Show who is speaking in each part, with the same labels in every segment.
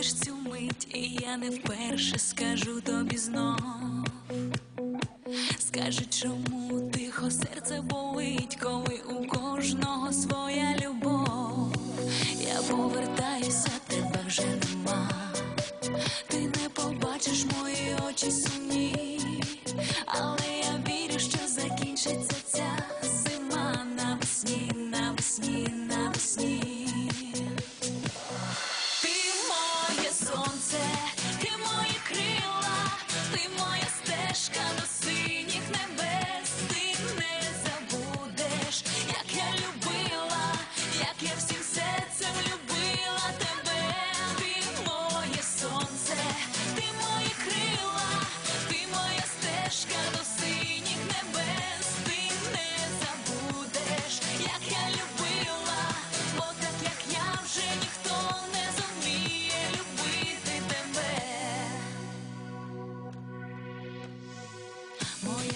Speaker 1: проводиш цю мить, і я не вперше скажу тобі знов. Скажи, чому тихо серце болить, коли у кожного своя любов. Я повертаюся, тебе вже нема. Ти не побачиш мої очі сумні, але я вірю, що закінчиться ця зима навесні, навесні.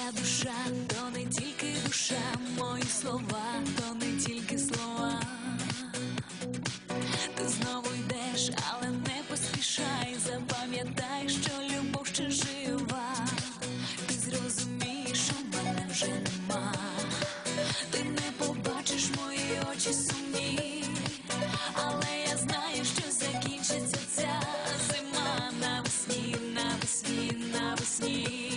Speaker 1: моя душа, то не тільки душа, мої слова, то не тільки слова. Ти знову йдеш, але не поспішай. Запам'ятай, що любов ще жива. Ти зрозумієш, що мене вже нема. Ти не побачиш мої очі сумні, але я знаю, що закінчиться ця зима навесні, навесні, навесні.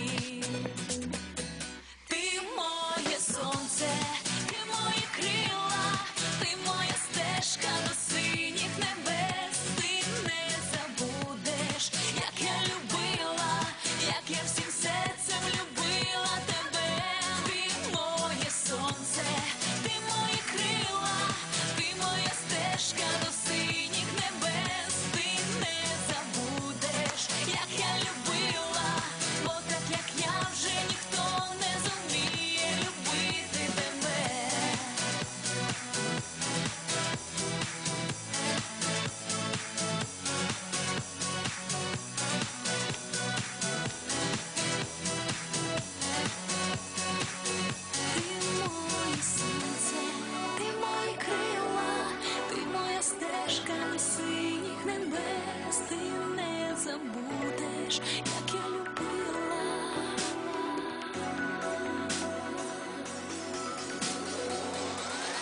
Speaker 1: знаєш, як я любила.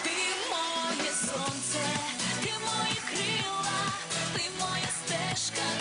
Speaker 1: Ти моє сонце, ти мої крила, ти моя стежка.